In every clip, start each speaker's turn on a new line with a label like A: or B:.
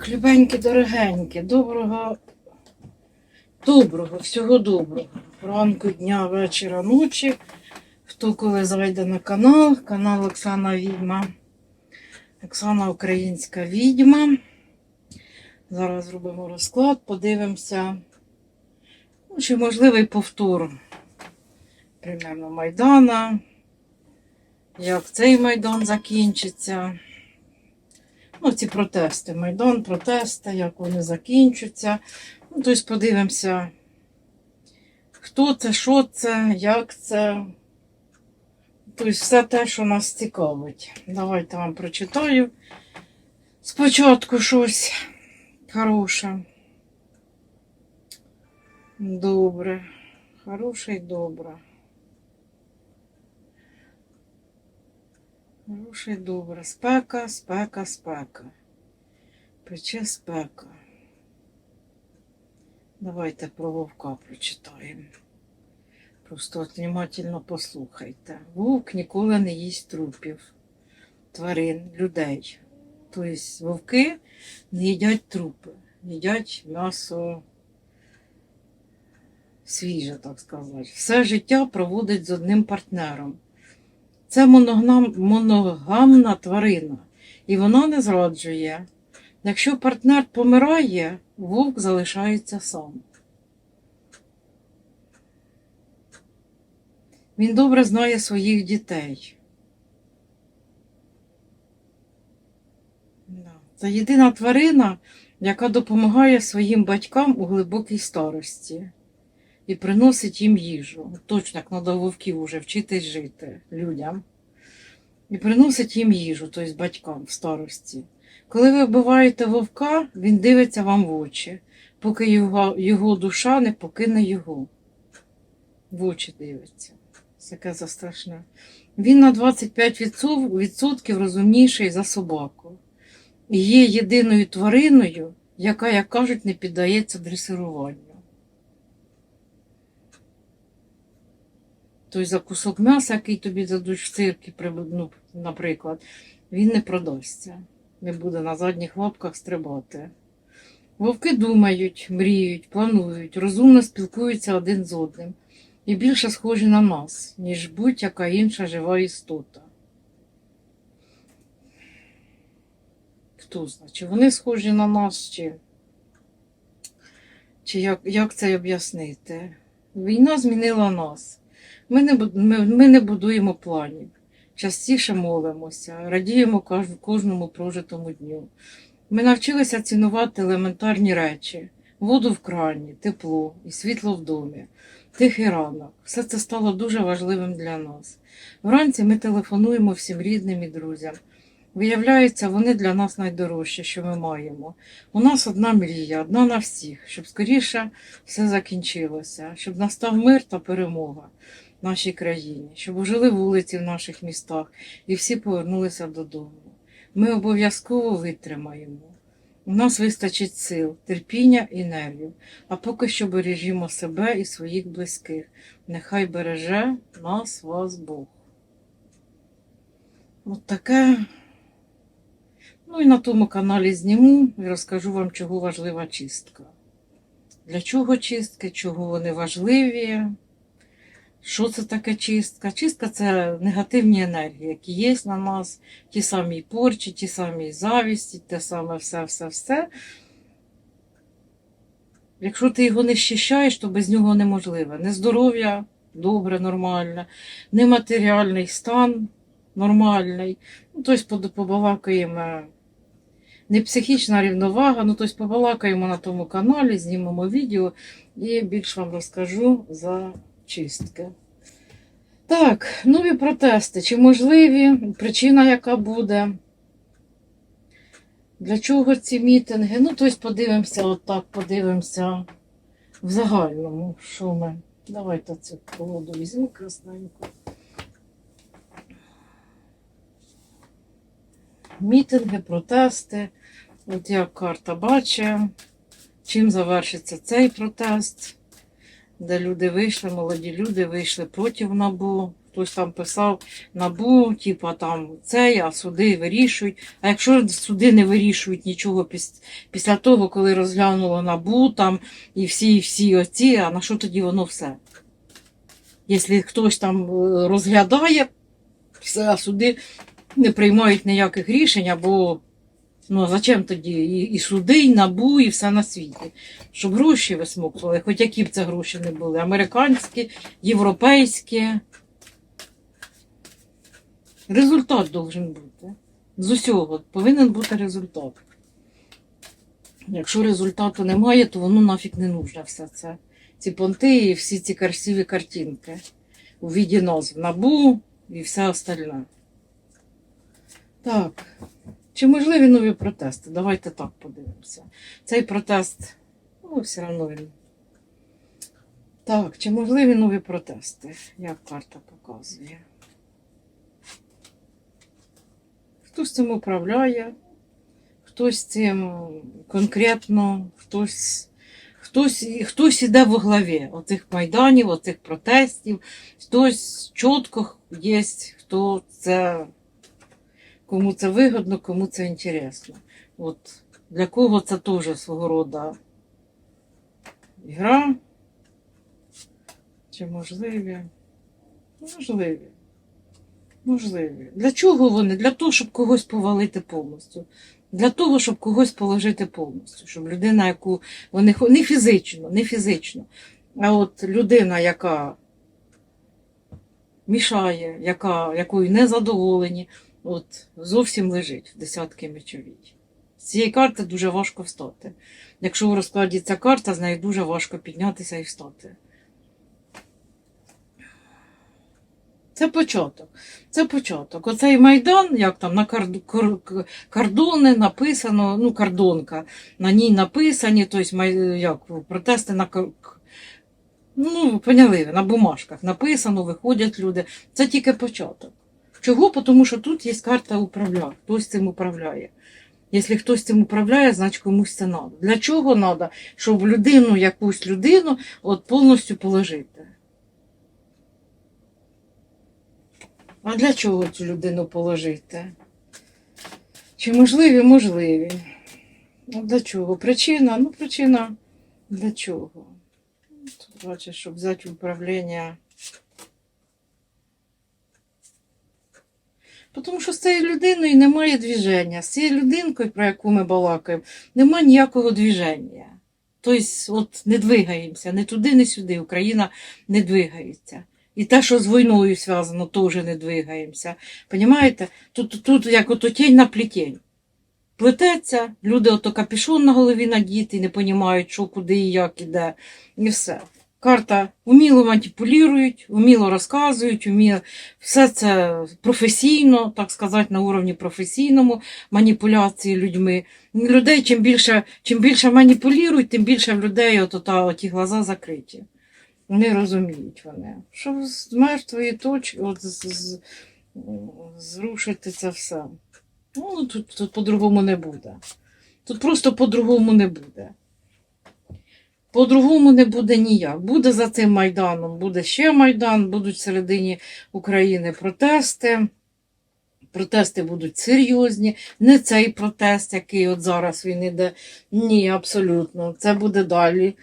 A: Так, любенькі, дорогенькі, доброго, доброго, всього доброго. Ранку, дня, вечора, ночі. Хто коли зайде на канал, канал Оксана Відьма. Оксана Українська відьма. Зараз зробимо розклад, подивимося. Ну, чи можливий повтор примерно Майдана. Як цей Майдан закінчиться. Ну, ці протести. Майдан, протести, як вони закінчаться. Ну, тобто подивимося, хто це, що це, як це. Тобто все те, що нас цікавить. Давайте вам прочитаю. Спочатку щось хороше. Добре. Хороше і добре. Хороше добре. Спека, спека, спека. Пече спека. Давайте про вовка прочитаємо. Просто от внимательно послухайте. Вовк ніколи не їсть трупів, тварин, людей. Тобто вовки не їдять трупи, їдять м'ясо свіже, так сказати. Все життя проводить з одним партнером. Це моногам, моногамна тварина, і вона не зраджує. Якщо партнер помирає, вовк залишається сам. Він добре знає своїх дітей. Це єдина тварина, яка допомагає своїм батькам у глибокій старості і приносить їм їжу. Точно як треба вовків уже вчитись жити людям. І приносить їм їжу, тобто батькам в старості. Коли ви вбиваєте вовка, він дивиться вам в очі, поки його, його душа не покине його. В очі дивиться. Це таке за страшне. Він на 25% розумніший за собаку. І є єдиною твариною, яка, як кажуть, не піддається дресируванню. Тобто за кусок м'яса, який тобі дадуть в циркі, ну, наприклад, він не продасться, не буде на задніх лапках стрибати. Вовки думають, мріють, планують, розумно спілкуються один з одним і більше схожі на нас, ніж будь-яка інша жива істота. Хто знає, чи вони схожі на нас, чи, чи як, як це об'яснити? Війна змінила нас. Ми не, ми, ми не будуємо планів, частіше молимося, радіємо кожному прожитому дню. Ми навчилися цінувати елементарні речі, воду в крані, тепло і світло в домі, тихий ранок. Все це стало дуже важливим для нас. Вранці ми телефонуємо всім рідним і друзям. Виявляється, вони для нас найдорожчі, що ми маємо. У нас одна мрія, одна на всіх, щоб скоріше все закінчилося, щоб настав мир та перемога нашій країні, щоб ожили вулиці в наших містах і всі повернулися додому. Ми обов'язково витримаємо. У нас вистачить сил, терпіння і нервів, а поки що бережімо себе і своїх близьких. Нехай береже нас, вас Бог. От таке. Ну і на тому каналі зніму і розкажу вам, чого важлива чистка. Для чого чистки, чого вони важливі, що це таке чистка? Чистка це негативні енергії, які є на нас, ті самі порчі, ті самі завісті, те саме все-все-все. Якщо ти його не щищаєш, то без нього неможливе. Не здоров'я добре, нормальне, не матеріальний стан нормальний. Ну, тобто побалакаємо не психічна рівновага, ну тобто побалакаємо на тому каналі, знімемо відео і більш вам розкажу за чистки. Так, нові протести. Чи можливі? Причина, яка буде? Для чого ці мітинги? Ну, тобто подивимося, отак, подивимося в загальному, що ми. Давайте цю колоду візьму красненьку. Мітинги, протести. От як карта бачить, чим завершиться цей протест, де люди вийшли, молоді люди вийшли проти НАБУ, Хтось там писав набу, типа там цей, а суди вирішують. А якщо суди не вирішують нічого піс- після того, коли розглянуло набу там і всі, і всі оці, а на що тоді воно все? Якщо хтось там е, розглядає, все, а суди не приймають ніяких рішень, або ну а зачем тоді і, і суди, і набу, і все на світі? Щоб гроші висмоктували, хоч які б це гроші не були, американські, європейські. Результат должен бути. З усього повинен бути результат. Якщо результату немає, то воно нафіг не нужно все це. Ці понти і всі ці красиві картинки у віді назв набу і все остальне. Так. Чи можливі нові протести? Давайте так подивимося. Цей протест, ну, все одно він. Так, чи можливі нові протести? Як карта показує? Хтось цим управляє, хтось цим конкретно, хтось, хтось, хтось іде во главі оцих майданів, оцих протестів, хтось чітко є, хто це, кому це вигодно, кому це інтересно. От для кого це теж свого роду гра. Чи можливі? Можливі. Можливі. Для чого вони? Для того, щоб когось повалити повністю. Для того, щоб когось положити повністю. Щоб людина, яку вони не фізично, не фізично, а от людина, яка мішає, яка, якою не задоволені, от зовсім лежить в десятки мечовій. З цієї карти дуже важко встати. Якщо у розкладі ця карта, з нею дуже важко піднятися і встати. Це початок. Це початок. Оцей майдан, як там на кордони написано, ну, кордонка, на ній написані, тобто як, протести на ну, поняли, на бумажках написано, виходять люди. Це тільки початок. Чого? Тому що тут є карта управляє, хтось цим управляє. Якщо хтось цим управляє, значить комусь це треба. Для чого треба? Щоб людину, якусь людину, от повністю положити. А для чого цю людину положити? Чи можливі? Можливі. А для чого? Причина? Ну, причина для чого? Тут бачиш, щоб взяти управління. Тому що з цією людиною немає движення. З цією людинкою, про яку ми балакаємо, немає ніякого движення. Тобто, от не двигаємося, не туди, не сюди. Україна не двигається. І те, що з війною зв'язано, теж не двигаємося. Понімаєте? Тут, тут як ото тінь на плетень. Плететься, люди ото капюшон на голові надіти, не розуміють, що, куди і як іде. І все. Карта вміло маніпулюють, вміло розказують, вміло все це професійно, так сказати, на уровні професійному маніпуляції людьми. Людей чим більше, чим більше маніпулюють, тим більше в людей от, ота, оті глаза закриті. Вони розуміють вони, що з мертвої точки от, з, з, зрушити це все. Ну, тут, тут по-другому не буде. Тут просто по-другому не буде. По-другому не буде ніяк. Буде за цим Майданом, буде ще Майдан, будуть всередині України протести. Протести будуть серйозні. Не цей протест, який от зараз він іде. Ні, абсолютно. Це буде далі.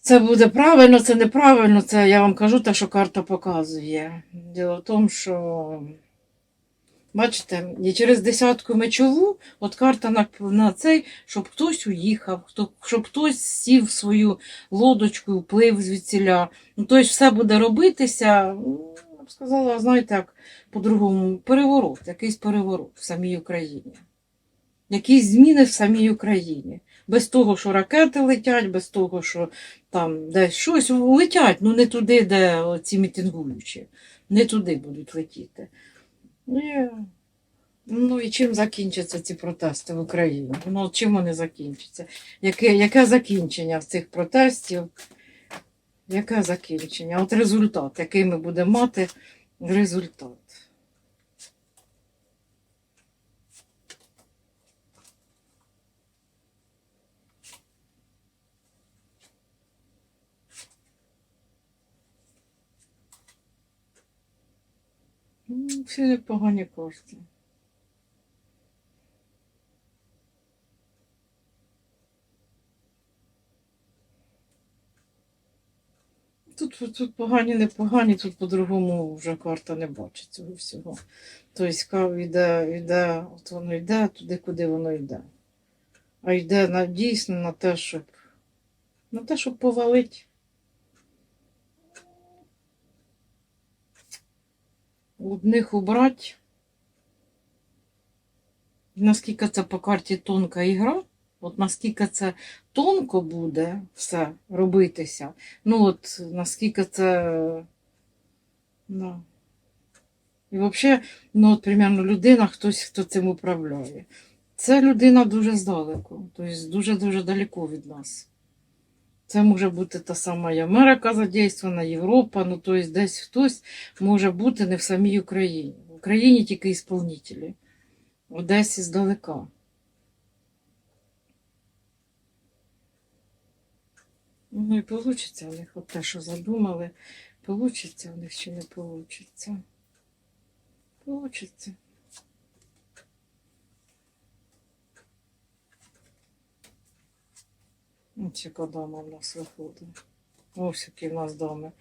A: Це буде правильно, це неправильно. Це я вам кажу те, що карта показує. Діло в тому, що. Бачите, і через десятку мечову, от карта на, на цей, щоб хтось уїхав, хто, щоб хтось сів свою лодочку, вплив звідсіля. Ну, тобто все буде робитися, ну, я б сказала, знаєте, як по-другому, переворот, якийсь переворот в самій Україні. Якісь зміни в самій Україні. Без того, що ракети летять, без того, що там десь щось летять, ну не туди, де ці мітингуючі, не туди будуть летіти. Ні. Ну і чим закінчаться ці протести в Україні? Ну, чим вони закінчаться? Яке, яке закінчення в цих протестів? Яке закінчення? От результат, який ми будемо мати результат. Ну, Всі непогані карти. Тут, тут погані, непогані, тут по-другому вже карта не бачить цього всього. Тобто кав йде, йде, от воно йде туди, куди воно йде. А йде на, дійсно на те, щоб на те, щоб повалити. Одних убрати. Наскільки це по карті тонка ігра, от наскільки це тонко буде все робитися, ну от наскільки це. Да. І взагалі, ну от примерно людина, хтось, хто цим управляє. Це людина дуже здалеку, тобто дуже-дуже далеко від нас. Це може бути та сама і Америка задействована, Європа, ну тобто десь хтось може бути не в самій Україні. В Україні тільки ісполнителі. В Одесі здалека. Ну і вийде у них от те, що задумали. Получиться у них чи не получиться. Получиться. Ось яка дама в нас виходить. Ось які в нас дами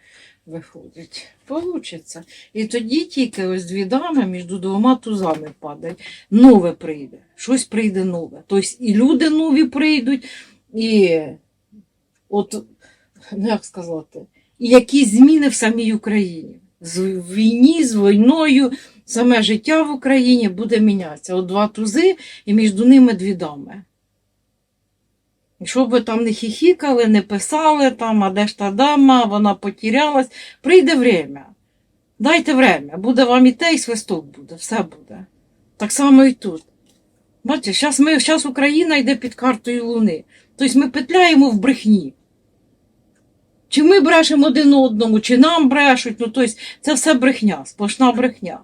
A: виходять. Получиться. І тоді тільки ось дві дами між двома тузами падають. Нове прийде. Щось прийде нове. Тобто і люди нові прийдуть, і от, ну як сказати, і якісь зміни в самій Україні. З війні, з війною, саме життя в Україні буде мінятися. От два тузи і між ними дві дами. Щоб ви там не хіхікали, не писали, там, а де ж та дама, вона потерялась, прийде время. Дайте время, буде вам і те, і свисток буде, все буде. Так само і тут. Бачите, зараз ми, зараз Україна йде під картою Луни. Тобто ми петляємо в брехні. Чи ми брешемо один одному, чи нам брешуть, ну тобто це все брехня, сплошна брехня.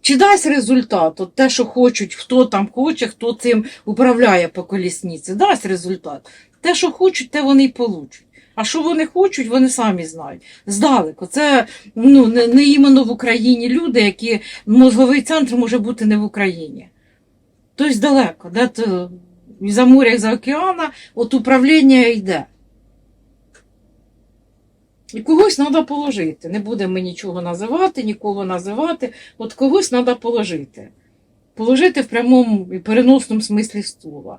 A: Чи дасть результат? От те, що хочуть, хто там хоче, хто цим управляє по колісниці, дасть результат. Те, що хочуть, те вони й получать. А що вони хочуть, вони самі знають. Здалеку. Це ну, не, не іменно в Україні люди, які мозговий центр може бути не в Україні. Тобто далеко, де за моря, і за океана, от управління йде. І когось треба положити. Не будемо ми нічого називати, нікого називати. От когось треба положити. Положити в прямому і переносному смислі слова.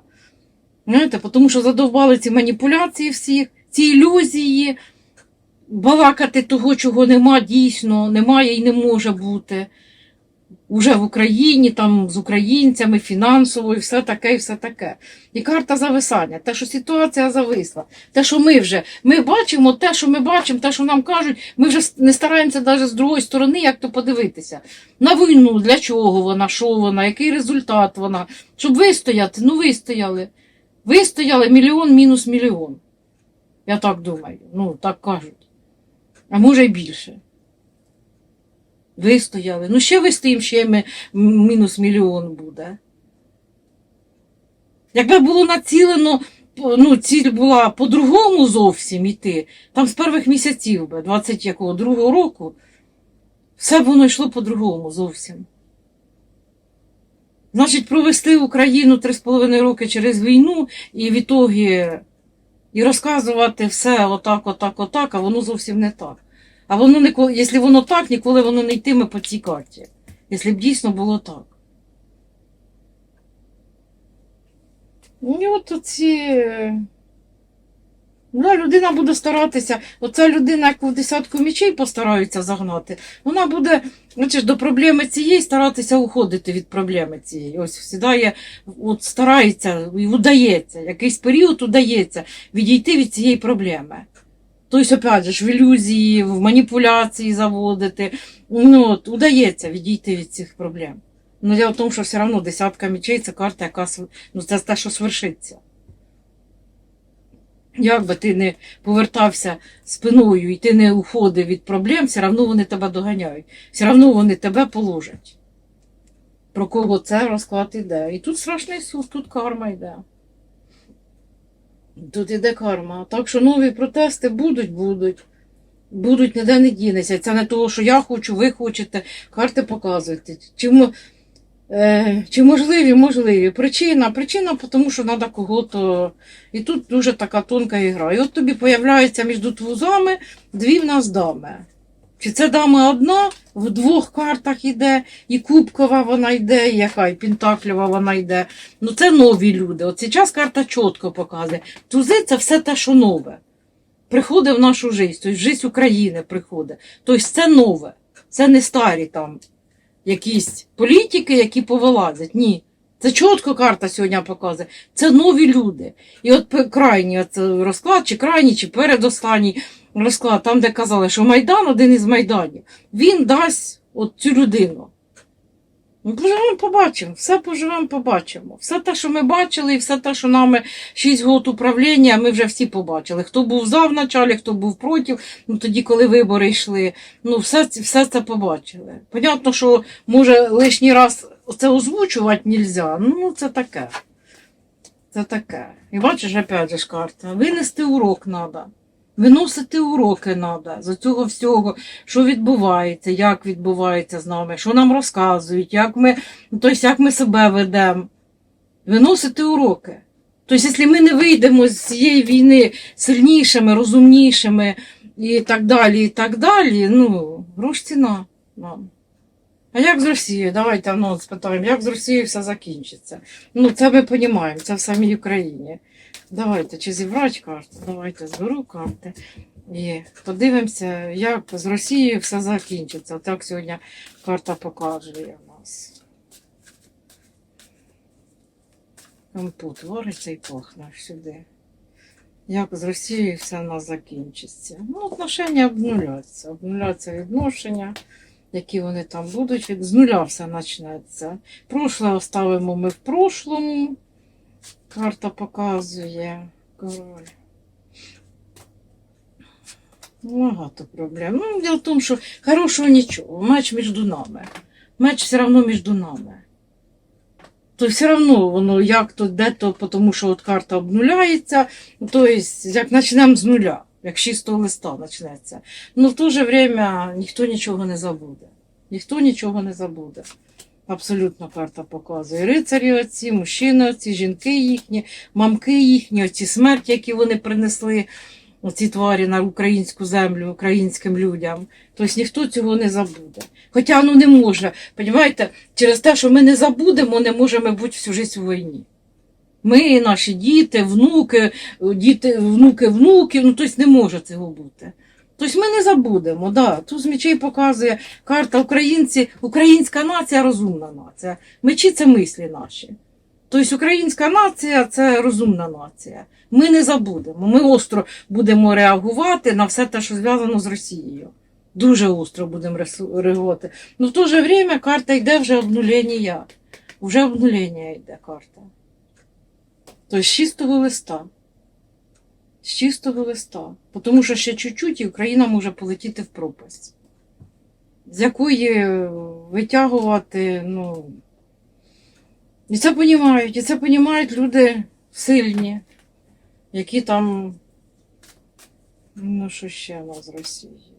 A: Знаєте, Тому що задовбали ці маніпуляції всіх, ці ілюзії, балакати того, чого нема, дійсно, немає і не може бути. Уже в Україні, там з українцями, фінансово і все таке, і все таке. І карта зависання, те, що ситуація зависла, те, що ми вже ми бачимо, те, що ми бачимо, те, що нам кажуть, ми вже не стараємося навіть з другої сторони, як то подивитися. На війну, для чого вона, що вона, який результат вона. Щоб вистояти, ну вистояли. Вистояли мільйон мінус мільйон. Я так думаю. Ну, так кажуть. А може й більше. Вистояли. Ну, ще вистоїмо, ще ми, мінус мільйон буде. Якби було націлено, ну, ціль була по-другому зовсім іти, там з перших місяців би, 22 року, все б воно йшло по-другому зовсім. Значить, провести Україну 3,5 роки через війну і в ітогі і розказувати все отак, отак, отак, а воно зовсім не так. А воно ніколи, якщо воно так, ніколи воно не йтиме по цій карті. Якщо б дійсно було так. Ну, І от оці. Да, людина буде старатися, оця людина, яку в десятку мічей постараються загнати, вона буде значить, до проблеми цієї старатися уходити від проблеми цієї. Ось сідає, от старається і удається, якийсь період удається відійти від цієї проблеми. Тобто, опять же, в ілюзії, в маніпуляції заводити. Ну, от, удається відійти від цих проблем. Ну, я в тому, що все одно десятка мічей це карта, яка ну, це те, що свершиться. Як би ти не повертався спиною і ти не уходив від проблем, все одно вони тебе доганяють. Все одно вони тебе положать. Про кого це розклад іде. І тут страшний суд, тут карма йде. Тут іде карма. Так що нові протести будуть, будуть. будуть ніде не дінеться. Це не того, що я хочу, ви хочете. Карти показуєте. Чи, е, чи можливі, можливі. Причина, причина, тому що треба кого-то. І тут дуже така тонка ігра. І от тобі появляється між тузами дві в нас дами. Чи це дама одна, в двох картах йде, і кубкова вона йде, і яка, і пентаклєва вона йде. Ну це нові люди. От зараз карта чітко показує. Тузи це все те, що нове. Приходить в нашу життя, тобто в життя України приходить. Тобто це нове. Це не старі там якісь політики, які повилазять. Ні. Це чітко карта сьогодні показує. Це нові люди. І от крайній е, розклад, чи крайній, чи передостанній розклад, там, де казали, що Майдан один із Майданів, він дасть от цю людину. Ми поживемо, побачимо, все поживемо, побачимо. Все те, що ми бачили, і все те, що нами 6 років управління, ми вже всі побачили. Хто був за в началі, хто був проти, ну тоді, коли вибори йшли, ну все, все це побачили. Понятно, що може лишній раз це озвучувати нельзя. Ну, це таке. Це таке. І бачиш, опять же карта. Винести урок треба. Виносити уроки треба з цього всього, що відбувається, як відбувається з нами, що нам розказують, як ми, тобто, як ми себе ведемо. Виносити уроки. Тобто, якщо ми не вийдемо з цієї війни сильнішими, розумнішими і так далі, і так далі, ну, грош нам. А як з Росією? Давайте ну, спитаємо, як з Росією все закінчиться. Ну, це ми розуміємо, це в самій Україні. Давайте, чи зібрати карту? Давайте зберу карти. І подивимося, як з Росією все закінчиться. Так сьогодні карта показує нас. Компот вариться і пахне сюди. Як з Росією все у нас закінчиться. Ну, отношення обнуляться. Обнуляться відношення, які вони там будуть. З нуля все почнеться. Прошле оставимо ми в прошлому. Карта показує король. Багато проблем. Ну, діло в тому, що хорошого нічого. Меч між нами. Меч все одно між нами. То все одно воно як то, де то, тому що от карта обнуляється. Тобто, як почнемо з нуля, як з чистого листа почнеться. Ну в то же время ніхто нічого не забуде. Ніхто нічого не забуде. Абсолютно карта показує. Рицарі оці, мужчини оці, жінки їхні, мамки їхні, оці смерті, які вони принесли, оці тварі на українську землю, українським людям. Тобто ніхто цього не забуде. Хоча ну не може. Понімаєте, через те, що ми не забудемо, не можемо бути всю життя у війні. Ми, наші діти, внуки, діти, внуки, внуків, ну тобто не може цього бути. Тобто ми не забудемо, да. Тут з мечей показує карта українці, українська нація розумна нація. Мечі це мислі наші. Тобто українська нація це розумна нація. Ми не забудемо. Ми остро будемо реагувати на все те, що зв'язано з Росією. Дуже остро будемо реагувати. Ну в то же время карта йде вже обнулення. Вже обнулення йде карта. Тобто з чистого листа. З чистого листа. Тому що ще чуть-чуть і Україна може полетіти в пропасть. З якої е, витягувати, ну. І це понімають, і це понімають люди сильні, які там. Ну, що ще у нас з Росією?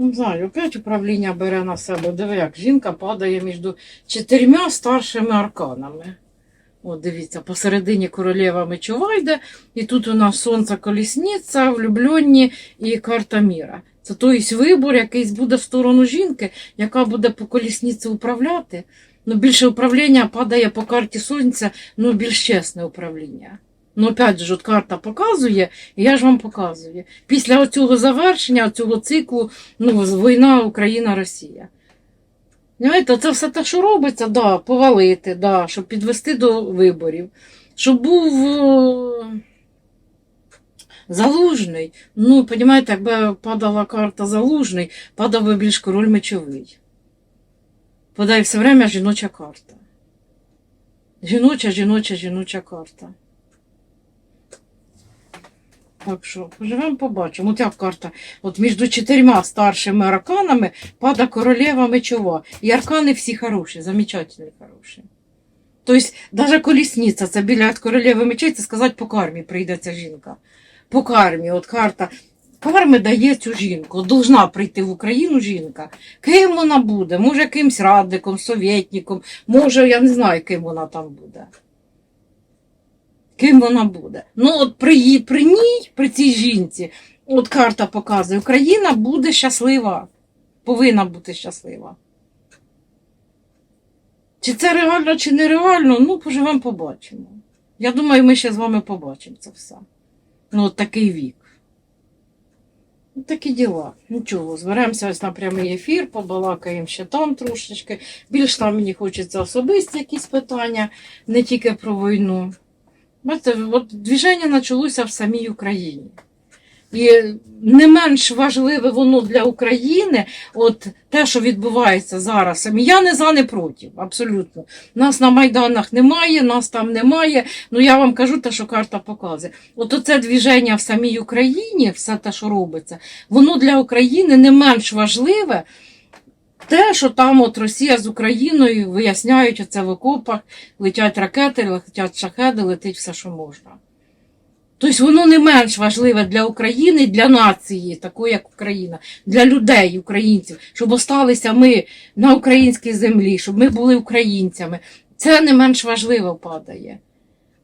A: Не знаю, опять управління бере на себе. Диви, як жінка падає між чотирма старшими арканами. От дивіться, посередині королева мечова і тут у нас сонце колісниця, влюблені і карта міра. Це тобто вибор якийсь буде в сторону жінки, яка буде по колісниці управляти. Ну, більше управління падає по карті сонця, ну більш чесне управління. Ну, опять же, от карта показує, і я ж вам показую. Після цього завершення, цього циклу, ну, війна Україна-Росія. Знаєте, це все те, що робиться, да, повалити, да, щоб підвести до виборів. Щоб був е, залужний. Ну, розумієте, якби падала карта залужний, падав би більш король мечовий. Падає все время жіноча карта. Жіноча, жіноча, жіноча карта. Так що, поживемо, побачимо. Як карта. От між чотирма старшими арканами пада королева мечова. І аркани всі хороші, замечательні, хороші. Тобто, навіть колісниця, це біля королеви мечей, це сказати по кармі прийде ця жінка. По кармі, от карта. Карми дає цю жінку. Должна прийти в Україну жінка. Ким вона буде? Може, якимсь радником, совєтником, може, я не знаю, ким вона там буде. Ким вона буде? Ну, от при, їй- при ній, при цій жінці, от карта показує, Україна буде щаслива. Повинна бути щаслива. Чи це реально, чи нереально, ну, поживемо, побачимо. Я думаю, ми ще з вами побачимо це все. Ну, от такий вік. Ну, такі діла. Нічого, зберемося ось на прямий ефір, побалакаємо ще там трошечки. Більш там мені хочеться особисті якісь питання, не тільки про війну. Бачите, от движення почалося в самій Україні. І не менш важливе воно для України, от те, що відбувається зараз. Я не за, не проти, абсолютно. Нас на Майданах немає, нас там немає. Ну я вам кажу те, що карта показує. От оце движення в самій Україні, все те, що робиться, воно для України не менш важливе. Те, що там от Росія з Україною виясняють оце в окопах, летять ракети, летять шахеди, летить все, що можна. Тобто воно не менш важливе для України, для нації, такої як Україна, для людей, українців, щоб осталися ми на українській землі, щоб ми були українцями. Це не менш важливо падає.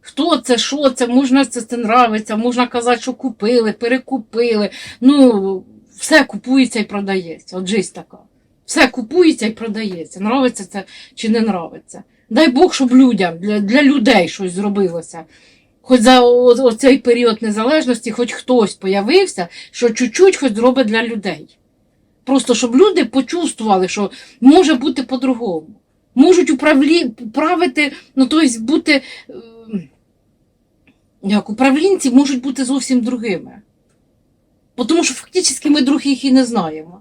A: Хто це, що це, можна це, це нравиться, можна казати, що купили, перекупили. Ну, все купується і продається. От жизнь така. Все купується і продається. Нравиться це чи не нравиться. Дай Бог, щоб людям, для, для людей щось зробилося. Хоч за оцей період незалежності, хоч хтось появився, що чуть-чуть хоч зробить для людей. Просто щоб люди почувствували, що може бути по-другому. Можуть управлі... правити, ну тобто бути е, як управлінці можуть бути зовсім другими. Тому що фактично ми других і не знаємо.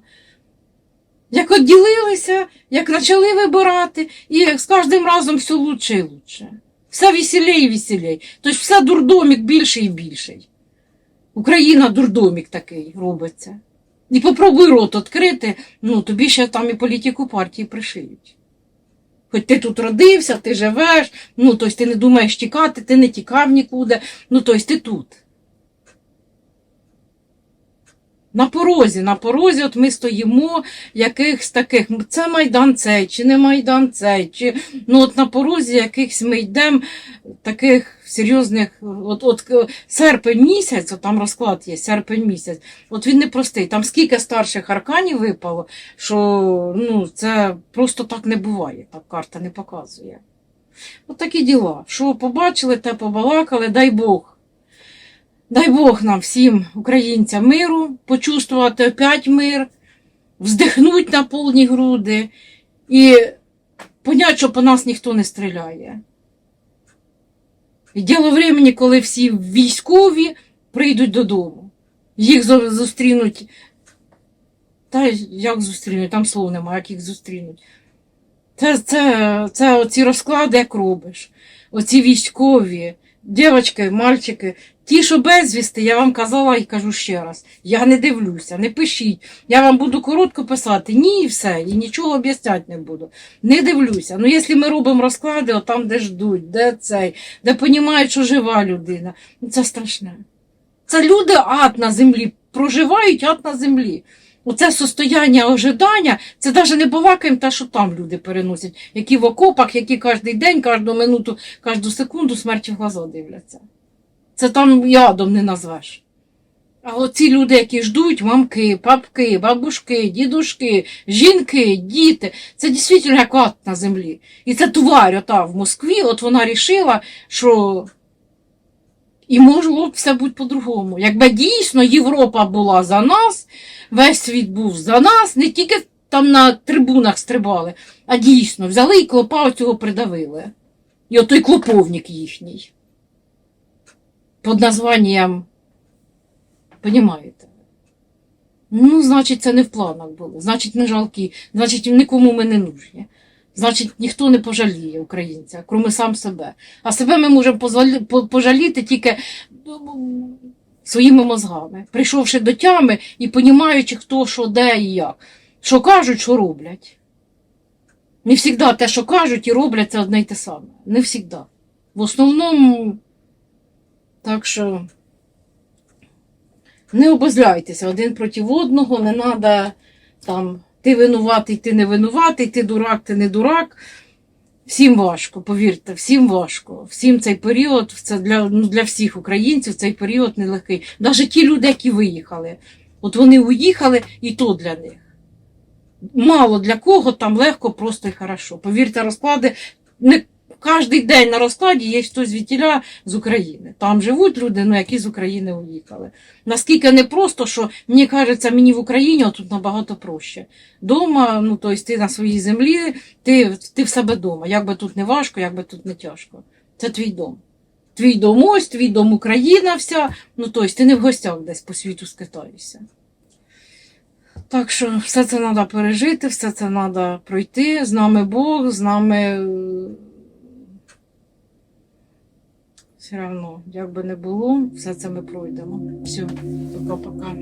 A: Як відділилися, як почали вибирати, і з кожним разом все лучше і лучше. Все веселей і веселей. Тобто все дурдомік більший і більший. Україна дурдомік такий робиться. І попробуй рот відкрити, ну тобі ще там і політику партії пришиють. Хоч ти тут родився, ти живеш, ну тобто ти не думаєш тікати, ти не тікав нікуди, ну тобто ти тут. На порозі, на порозі, от ми стоїмо якихось таких, це Майдан цей, чи не Майдан цей, чи ну от на порозі якихось ми йдемо таких серйозних, от, от серпень місяць, от там розклад є, серпень місяць, от він непростий. Там скільки старших арканів випало, що ну, це просто так не буває, так карта не показує. От такі діла. Що побачили, те побалакали, дай Бог. Дай Бог нам всім, українцям, миру, почувствувати опять мир, вздихнуть на повні груди і понять, що по нас ніхто не стріляє. І діло времени, коли всі військові прийдуть додому. Їх зустрінуть. Та як зустрінуть? Там слов немає, як їх зустрінуть. Це, це, це оці розклади, як робиш. Оці військові, дівчатки, мальчики, ті, що безвісти, я вам казала і кажу ще раз. Я не дивлюся, не пишіть. Я вам буду коротко писати. Ні, і все, і нічого об'ясняти не буду. Не дивлюся. Ну, якщо ми робимо розклади, от там, де ждуть, де цей, де розуміють, що жива людина, ну це страшне. Це люди ад на землі, проживають ад на землі. Оце состояння ожидання, це навіть не балакаємо те, що там люди переносять, які в окопах, які кожен день, кожну минуту, кожну секунду смерті в глаза дивляться. Це там ядом не назвеш. А оці люди, які ждуть, мамки, папки, бабушки, дідушки, жінки, діти, це дійсно як ад на землі. І ця тварь ота в Москві, от вона рішила, що і могло б все бути по-другому. Якби дійсно Європа була за нас, весь світ був за нас, не тільки там на трибунах стрибали, а дійсно взяли і клопа оцього придавили. І отой клоповник їхній. Під названням, понімаєте? Ну, значить, це не в планах було. Значить, не жалкі, значить, нікому ми не нужні. Значить, ніхто не пожаліє українця, кроме сам себе. А себе ми можемо пожаліти тільки ну, своїми мозгами, прийшовши до тями і понімаючи, хто що, де і як. Що кажуть, що роблять. Не завжди те, що кажуть і роблять, це одне й те саме. Не завжди. В основному, так що не обозляйтеся один проти одного, не треба там ти винуватий, ти не винуватий, ти дурак, ти не дурак. Всім важко, повірте, всім важко. Всім цей період, це для, ну, для всіх українців цей період нелегкий. Навіть ті люди, які виїхали. От вони уїхали, і то для них. Мало для кого там легко, просто і хорошо. Повірте, розклади не кожен день на розкладі є хтось звідтіля з України. Там живуть люди, ну, які з України уїхали. Наскільки не просто, що мені кажеться, мені в Україні тут набагато проще. Дома, ну тобто ти на своїй землі, ти, ти в себе вдома. Як би тут не важко, як би тут не тяжко. Це твій дом. Твій дом ось, твій дом Україна вся. Ну тобто ти не в гостях десь по світу скитаєшся. Так що все це треба пережити, все це треба пройти. З нами Бог, з нами. Все одно, як би не було, все це ми пройдемо. Все, пока-пока.